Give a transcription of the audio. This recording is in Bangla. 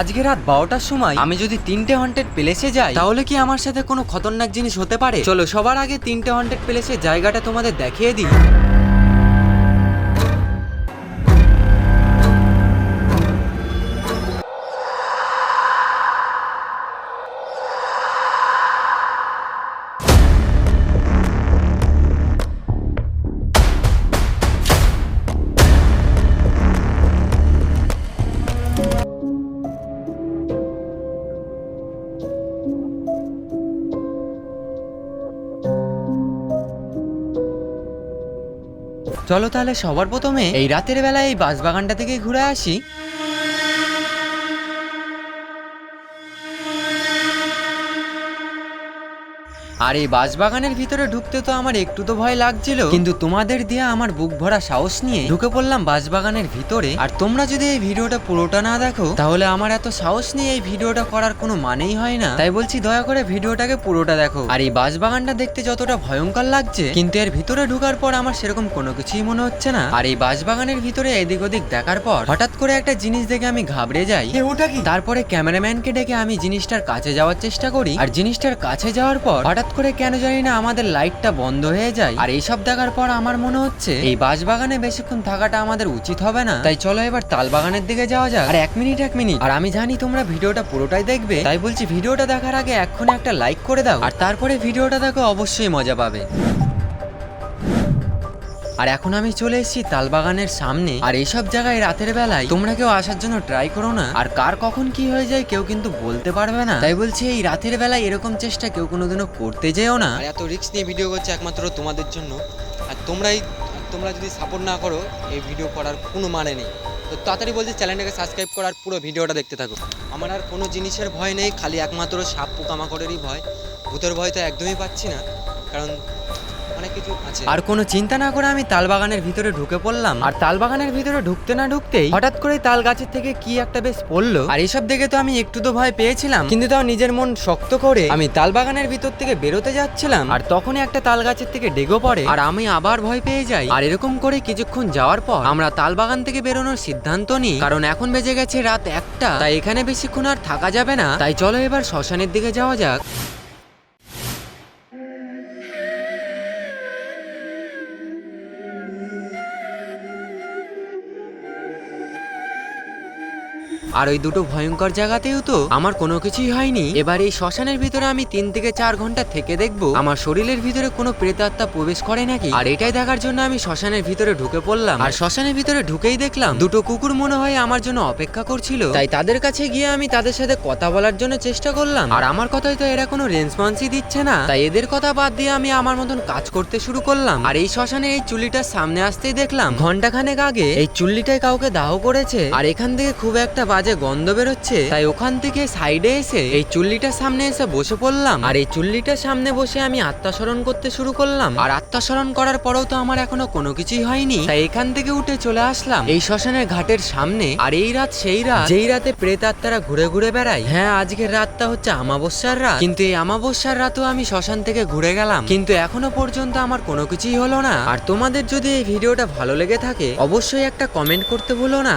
আজকে রাত বারোটার সময় আমি যদি তিনটে হন্টেড প্লেসে যাই, তাহলে কি আমার সাথে কোনো খতরনাক জিনিস হতে পারে? চলো, সবার আগে তিনটে হন্টেড প্লেসের জায়গাটা তোমাদের দেখিয়ে দিই। চলো তাহলে সবার প্রথমে এই রাতের বেলায় এই বাঁশবাগানটা থেকে ঘুরে আসি। আর এই বাঁশবাগানের ভিতরে ঢুকতে তো আমার একটু তো ভয় লাগছিল। কিন্তু তোমাদের দিয়ে আমার বুক ভরা সাহস নিয়ে ঢুকে পড়লাম বাঁশবাগানের ভিতরে। আর তোমরা যদি এই ভিডিওটা পুরোটা না দেখো তাহলে আমার এত সাহস নিয়ে এই ভিডিওটা করার কোনো মানেই হয় না। তাই বলছি দয়া করে ভিডিওটাকে পুরোটা দেখো। আর এই বাঁশবাগানটা দেখতে যতটা ভয়ঙ্কর লাগছে কিন্তু এর ভিতরে ঢোকার পর আমার সেরকম কোনো কিছুই মনে হচ্ছে না। আর এই বাঁশবাগানের ভিতরে এদিক ওদিক দেখার পর হঠাৎ করে একটা জিনিস দেখে আমি ঘাবড়ে যাই। ওটা কি? তারপরে ক্যামেরাম্যানকে ডেকে আমি জিনিসটার কাছে যাওয়ার চেষ্টা করি। আর জিনিসটার কাছে যাওয়ার পর হঠাৎ করে কেন জানি না আমাদের লাইটটা বন্ধ হয়ে যায়। আর এইসব দেখার পর আমার মনে হচ্ছে, এই বাঁশ বাগানে বেশিক্ষণ থাকাটা আমাদের উচিত হবে না। তাই চলো এবার তাল বাগানের দিকে যাওয়া যাক। আর, এক মিনিট এক মিনিট। আর আমি জানি তোমরা ভিডিওটা পুরোটাই দেখবে। তাই বলছি, ভিডিওটা দেখার আগে এক্ষুনি একটা লাইক করে দাও। আর তারপরে ভিডিওটা দেখো, অবশ্যই মজা পাবে। আর এখন আমি চলে এসেছি তালবাগানের সামনে। আর এইসব জায়গায় রাতের বেলায় তোমরা কেউ আসার জন্য ট্রাই করো না। আর কার কখন কি হয়ে যায় কেউ কিন্তু বলতে পারবে না। তাই বলছি, এই রাতের বেলায় এরকম চেষ্টা কেউ কোনোদিনও করতে যেও না। এত রিস্ক নিয়ে ভিডিও করছে একমাত্র তোমাদের জন্য। আর তোমরাই তোমরা যদি সাপোর্ট না করো, এই ভিডিও করার কোনো মানে নেই। তো তাড়াতাড়ি বলছি চ্যানেলটাকে সাবস্ক্রাইব করার পুরো ভিডিওটা দেখতে থাকো। আমার আর কোনো জিনিসের ভয় নেই, খালি একমাত্র সাপ পোকামাকড়েরই ভয়। ভূতের ভয় তো একদমই পাচ্ছি না। কারণ অনেক কিছু আছে। আর কোনো চিন্তা না করে আমি তালবাগানের ভিতরে ঢুকে পড়লাম। আর তালবাগানের ভিতরে ঢুকতে না ঢুকতেই হঠাৎ করে তাল গাছের থেকে কি একটা বেশ পড়ল। আর এসব দেখে তো আমি একটু তো ভয় পেয়েছিলাম, কিন্তু তাও নিজের মন শক্ত করে আমি তালবাগানের ভিতর থেকে বেরোতে যাচ্ছিলাম। আর তখনই একটা তাল গাছের থেকে ডেগো পড়ে, আর আমি আবার ভয় পেয়ে যাই। আর এরকম করে কিছুক্ষণ যাওয়ার পর আমরা তালবাগান থেকে বেরোনোর সিদ্ধান্ত নিই, কারণ এখন বেজে গেছে রাত একটা, তাই এখানে বেশিক্ষণ আর থাকা যাবে না। তাই চলো এবার শ্মশানের দিকে যাওয়া যাক। আর ওই দুটো ভয়ঙ্কর জায়গাতেও তো আমার কোনো কিছুই হয়নি। এবার এই শ্মশানের ভিতরে আমি তিন থেকে চার ঘণ্টা থেকে দেখব, আমার শরীরের ভিতরে কোনো প্রেতাত্মা প্রবেশ করে নাকি? আর এটাই দেখার জন্য আমি শ্মশানের ভিতরে ঢুকে পড়লাম। আর শ্মশানের ভিতরে ঢুকেই দেখলাম, দুটো কুকুর মনে হয় আমার জন্য অপেক্ষা করছিল। তাই তাদের কাছে গিয়ে আমি তাদের সাথে কথা বলার জন্য চেষ্টা করলাম। আর আমার কথাই তো এরা কোনো রেসপন্সই দিচ্ছে না। তাই এদের কথা বাদ দিয়ে আমি আমার মতন কাজ করতে শুরু করলাম। আর এই শ্মশানে এই চুল্লিটার সামনে আসতেই দেখলাম, ঘন্টাখানেক আগে এই চুল্লিটায় কাউকে দাহ করেছে। আর এখান থেকে খুব একটা বাজে গন্ধ বেরোচ্ছে, তাই ওখান থেকে সাইডে এসে এই চুল্লিটার সামনে এসে বসে পড়লাম। আর এই চুল্লিটার সামনে বসে আমি আত্মাস্মরণ করতে শুরু করলাম। আর আত্মাস্মরণ করার পরেও তো আমার এখনও কোনো কিছুই হয়নি। তাই এখান থেকে উঠে চলে আসলাম। এই শ্মশানের ঘাটের সামনে, আর এই রাত সেই রাত, যেই রাতে প্রেত আত্মারা ঘুরে ঘুরে বেড়ায়। হ্যাঁ আজকের রাতটা হচ্ছে আমাবস্যার রাত। কিন্তু এই আমাবস্যার রাতেও আমি শ্মশান থেকে ঘুরে গেলাম। কিন্তু এখনও পর্যন্ত আমার কোনো কিছুই হলো না। আর তোমাদের যদি এই ভিডিওটা ভালো লেগে থাকে, অবশ্যই একটা কমেন্ট করতে ভুলো না।